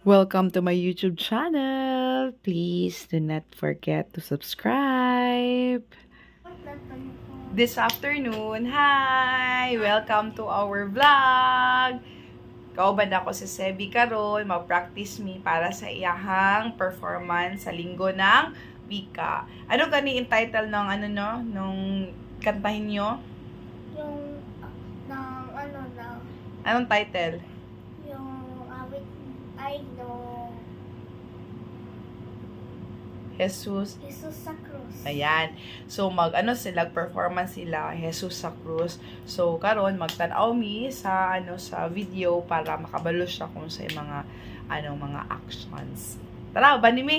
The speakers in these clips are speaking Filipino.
Welcome to my YouTube channel. Please do not forget to subscribe. This afternoon, hi! Welcome to our vlog! Kauban ako si Sebi karon, mag-practice me para sa iyahang performance sa linggo ng wika. Ano gani yung title ng ano no, nung kantahin nyo? Yung ng ano na, Anong title? Ay no Jesus Jesus sa krus. Ayan. So mag ano sila performance sila Jesus sa Cruz. So karon magtan-aw mi sa ano sa video para makabalo siya kung sa mga ano mga actions. Tara, bani mi.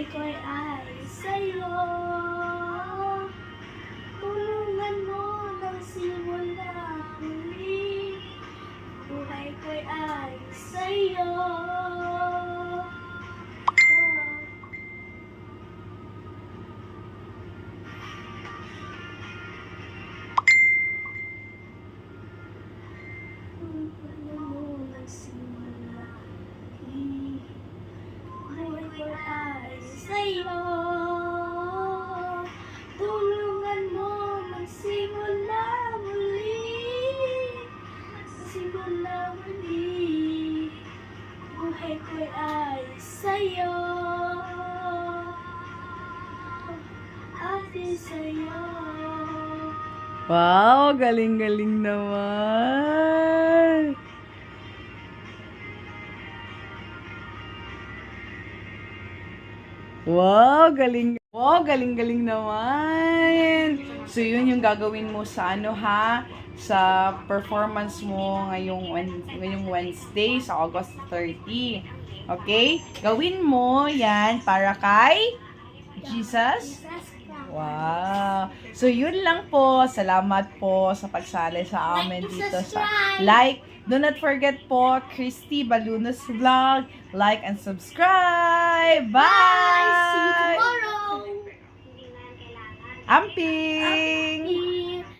buhay ko'y ay sa'yo. Sa'yo. Ate sa'yo. Wow, galing-galing naman. Wow, galing. Wow, galing-galing naman. So, yun yung gagawin mo sa ano ha? Sa performance mo ngayong, ngayong Wednesday, sa August 30. Okay? Gawin mo yan para kay Jesus. Wow! So, yun lang po. Salamat po sa pagsali sa amin dito sa like. Do not forget po, Christy Balunas Vlog. Like and subscribe. Bye! Bye! See you tomorrow! Amping. Amping.